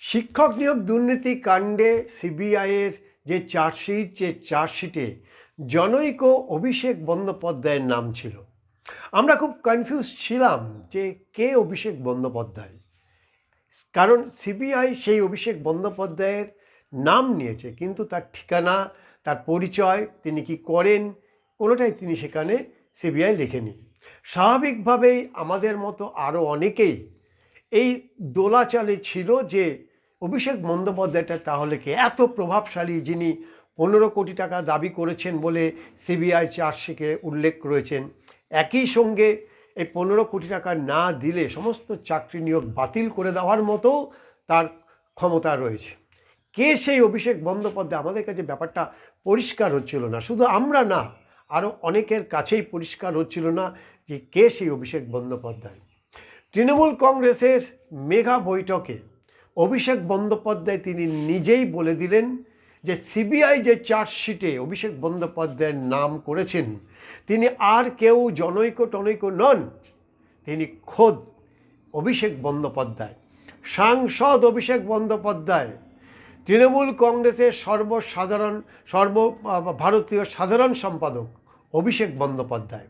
শিক্ষক নিয়োগ দুর্নীতি কাণ্ডে সিবিআইয়ের যে চার্জশিট, যে চার্জশিটে জনৈক অভিষেক বন্দ্যোপাধ্যায়ের নাম ছিল। আমরা খুব কনফিউজ ছিলাম যে কে অভিষেক বন্দ্যোপাধ্যায়। কারণ সিবিআই সেই অভিষেক বন্দ্যোপাধ্যায়ের নাম নিয়েছে, কিন্তু তার ঠিকানা, তার পরিচয় তিনি কি করেন, কোনোটাই তিনি সেখানে সিবিআই লেখেনি। স্বাভাবিকভাবেই আমাদের মতো আরও অনেকেই এই দোলাচালে ছিল যে অভিষেক বন্দ্যোপাধ্যায়টা তাহলে কি? এত প্রভাবশালী যিনি পনেরো কোটি টাকা দাবি করেছেন বলে সিবিআই চার্জশিটে উল্লেখ রয়েছেন। একই সঙ্গে এই পনেরো কোটি টাকা না দিলে সমস্ত চাকরি নিয়োগ বাতিল করে দেওয়ার মতো তার ক্ষমতা রয়েছে। কে সেই অভিষেক বন্দ্যোপাধ্যায়? আমাদের কাছে ব্যাপারটা পরিষ্কার হচ্ছিল না। শুধু আমরা না আরও অনেকের কাছেই পরিষ্কার হচ্ছিল না যে কে সেই অভিষেক বন্দ্যোপাধ্যায়। তৃণমূল কংগ্রেসের মেগা বৈঠকে অভিষেক বন্দ্যোপাধ্যায় তিনি নিজেই বলে দিলেন যে সিবিআই যে চার্জশিটে অভিষেক বন্দ্যোপাধ্যায়ের নাম করেছেন, তিনি আর কেউ জনৈক টনৈক নন, তিনি খোদ অভিষেক বন্দ্যোপাধ্যায়। সাংসদ অভিষেক বন্দ্যোপাধ্যায়, তৃণমূল কংগ্রেসের সর্বসাধারণ, সর্ব ভারতীয় সাধারণ সম্পাদক অভিষেক বন্দ্যোপাধ্যায়।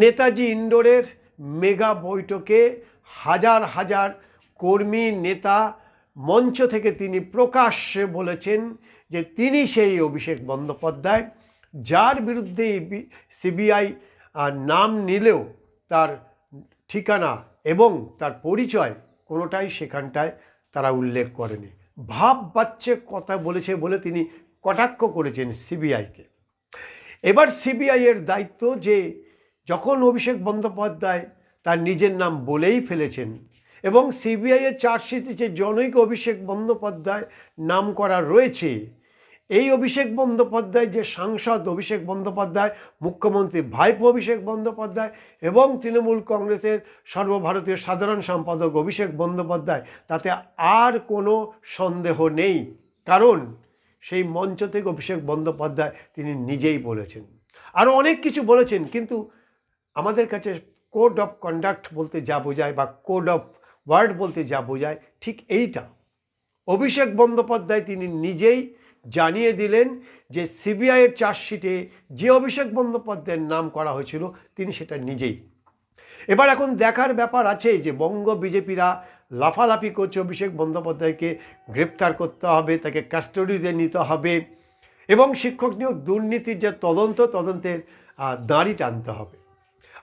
নেতাজি ইন্ডোরের মেগা বৈঠকে হাজার হাজার কর্মী নেতা মঞ্চ থেকে তিনি প্রকাশ্যে বলেছেন যে তিনি সেই অভিষেক বন্দ্যোপাধ্যায়, যার বিরুদ্ধে সিবিআই নাম নিলেও তার ঠিকানা এবং তার পরিচয় কোনোটাই সেখানটায় তারা উল্লেখ করেনি। ভাব বাচ্চে কথা বলেছে বলে তিনি কটাক্ষ করেছেন সিবিআইকে। এবার সিবিআইয়ের দায়িত্ব যে যখন অভিষেক বন্দ্যোপাধ্যায় তার নিজের নাম বলেই ফেলেছেন এবং সিবিআইয়ের চার্জশিটে যে জনৈক অভিষেক বন্দ্যোপাধ্যায় নাম করা রয়েছে, এই অভিষেক বন্দ্যোপাধ্যায়, যে সাংসদ অভিষেক বন্দ্যোপাধ্যায়, মুখ্যমন্ত্রী ভাইপো অভিষেক বন্দ্যোপাধ্যায় এবং তৃণমূল কংগ্রেসের সর্বভারতীয় সাধারণ সম্পাদক অভিষেক বন্দ্যোপাধ্যায়, তাতে আর কোনো সন্দেহ নেই। কারণ সেই মঞ্চ থেকে অভিষেক বন্দ্যোপাধ্যায় তিনি নিজেই বলেছেন। আরও অনেক কিছু বলেছেন, কিন্তু আমাদের কাছে কোড অফ কন্ডাক্ট বলতে যা বোঝায় বা কোড অফ ওয়ার্ড বলতে যা বোঝায় ঠিক এইটা। অভিষেক বন্দ্যোপাধ্যায় তিনি নিজেই জানিয়ে দিলেন যে সিবিআইয়ের চার্জশিটে যে অভিষেক বন্দ্যোপাধ্যায়ের নাম করা হয়েছিল, তিনি সেটা নিজেই। এবার এখন দেখার ব্যাপার আছে যে বঙ্গ বিজেপিরা লাফালাফি করছে অভিষেক বন্দ্যোপাধ্যায়কে, গ্রেপ্তার করতে হবে, তাকে কাস্টডিতে নিতে হবে এবং শিক্ষক নিয়োগ দুর্নীতির যে তদন্ত, তদন্তের দাঁড়ি টানতে হবে।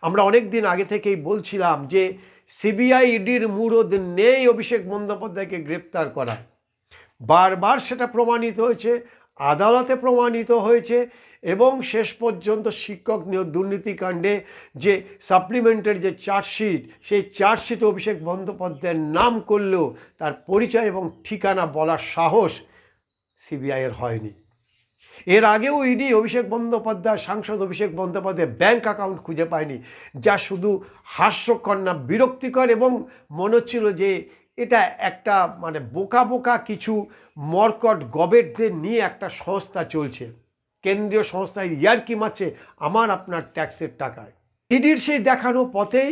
আমরা অনেক দিন আগে থেকেই বলছিলাম যে সিবিআই ইডির মুরদ নেই অভিষেক বন্দ্যোপাধ্যায়কে গ্রেপ্তার করা। বারবার সেটা প্রমাণিত হয়েছে, আদালতে প্রমাণিত হয়েছে এবং শেষ পর্যন্ত শিক্ষক নিয়োগ দুর্নীতিকাণ্ডে যে সাপ্লিমেন্টের যে চার্জশিট, সেই চার্জশিটে অভিষেক বন্দ্যোপাধ্যায়ের নাম করলেও তার পরিচয় এবং ঠিকানা বলার সাহস সিবিআইয়ের হয়নি। এর আগেও ইডি অভিষেক বন্দ্যোপাধ্যায়, সাংসদ অভিষেক বন্দ্যোপাধ্যায় ব্যাংক অ্যাকাউন্ট খুঁজে পায়নি, যা শুধু হাস্যকর না, বিরক্তিকর এবং মনে হচ্ছিল যে এটা একটা মানে বোকা বোকা কিছু মর্কট গবেটদের নিয়ে একটা সংস্থা চলছে। কেন্দ্রীয় সংস্থায় ইয়ারকি মারছে আমার আপনার ট্যাক্সের টাকায়। ইডির সেই দেখানো পথেই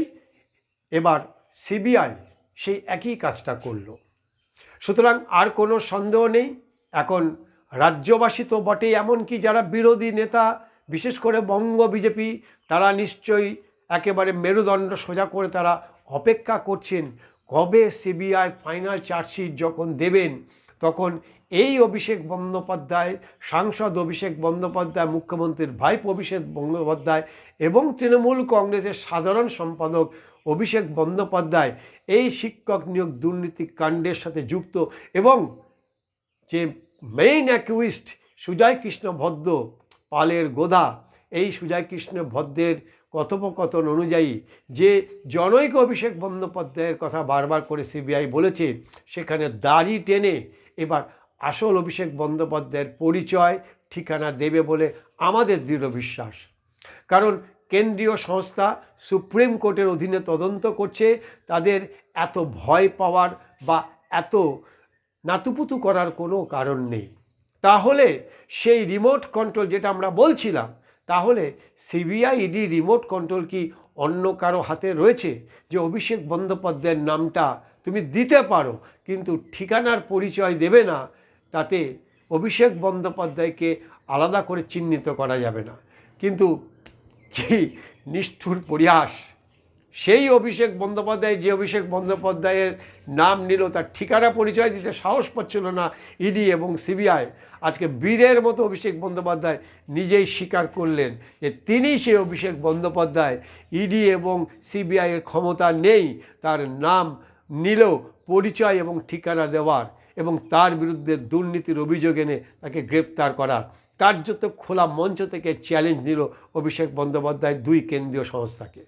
এবার সিবিআই সেই একই কাজটা করল। সুতরাং আর কোনো সন্দেহ নেই, এখন রাজ্যবাসী তো বটেই, এমনকি যারা বিরোধী নেতা, বিশেষ করে বঙ্গ বিজেপি, তারা নিশ্চয়ই একেবারে মেরুদণ্ড সোজা করে তারা অপেক্ষা করছেন। কবে সিবিআই ফাইনাল চার্জশিট যখন দেবেন, তখন এই অভিষেক বন্দ্যোপাধ্যায়, সাংসদ অভিষেক বন্দ্যোপাধ্যায়, মুখ্যমন্ত্রীর ভাইপ অভিষেক বন্দ্যোপাধ্যায় এবং তৃণমূল কংগ্রেসের সাধারণ সম্পাদক অভিষেক বন্দ্যোপাধ্যায় এই শিক্ষক নিয়োগ দুর্নীতি কাণ্ডের সাথে যুক্ত এবং যে মেইন অ্যাকুইস্ট সুজয় কৃষ্ণ ভদ্র পালের গোদা। এই সুজয় কৃষ্ণ ভদ্রের কথোপকথন অনুযায়ী যে জনৈক অভিষেক বন্দ্যোপাধ্যায়ের কথা বারবার করে সিবিআই বলেছে, সেখানে দাড়ি টেনে এবার আসল অভিষেক বন্দ্যোপাধ্যায়ের পরিচয়, ঠিকানা দেবে বলে আমাদের দৃঢ় বিশ্বাস। কারণ কেন্দ্রীয় সংস্থা সুপ্রিম কোর্টের অধীনে তদন্ত করছে, তাদের এত ভয় পাওয়ার বা এত নাতুপুতু করার কোনো কারণ নেই। তাহলে সেই রিমোট কন্ট্রোল যেটা আমরা বলছিলাম, তাহলে সিবিআই ইডি রিমোট কন্ট্রোল কি অন্য কারও হাতে রয়েছে? যে অভিষেক বন্দ্যোপাধ্যায়ের নামটা তুমি দিতে পারো, কিন্তু ঠিকানার পরিচয় দেবে না, তাতে অভিষেক বন্দ্যোপাধ্যায়কে আলাদা করে চিহ্নিত করা যাবে না। কিন্তু কি নিষ্ঠুর পরিহাস! সেই অভিষেক বন্দ্যোপাধ্যায়, যে অভিষেক বন্দ্যোপাধ্যায়ের নাম নিল, তার ঠিকানা পরিচয় দিতে সাহস পাচ্ছিল না ইডি এবং সিবিআই। আজকে বীরের মতো অভিষেক বন্দ্যোপাধ্যায় নিজেই স্বীকার করলেন যে তিনি সেই অভিষেক বন্দ্যোপাধ্যায়। ইডি এবং সিবিআইয়ের ক্ষমতা নেই, তার নাম নিলেও পরিচয় এবং ঠিকানা দেওয়ার এবং তার বিরুদ্ধে দুর্নীতির অভিযোগ এনে তাকে গ্রেপ্তার করার কার্যত খোলা মঞ্চ থেকে চ্যালেঞ্জ নিল অভিষেক বন্দ্যোপাধ্যায় দুই কেন্দ্রীয় সংস্থাকে।